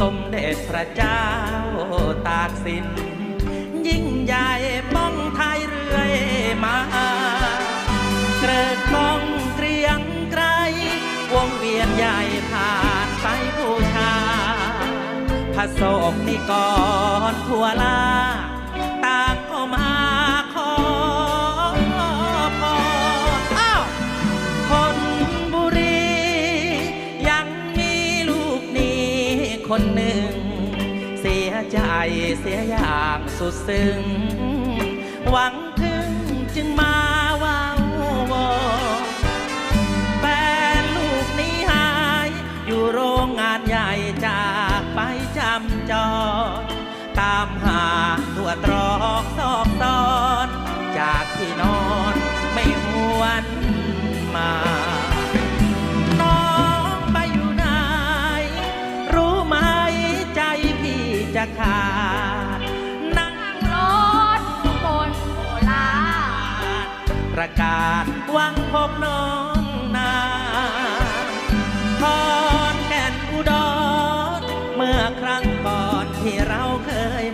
สมเด็จพระเจ้าตากสิน ยิ่งใหญ่ป้องไทยเรื่อยมา เกิดกองเกรียงไกรวงเวียนใหญ่ผ่านไปบูชาพระสงฆ์นิกรทั่วลา คนหนึ่ง เสียใจเสียอย่างสุดซึ้ง หวังถึงจึงมาว่าวอแฟนลูกนี้หาย อยู่โรงงานใหญ่จากไปจำจอดตามหาตัวตรอกซอกตอ จะขาด นั่งรถบนโบราณประกาศวังพบน้องนาทอนแก่นอุดร เมื่อครั้งก่อนที่เราเคย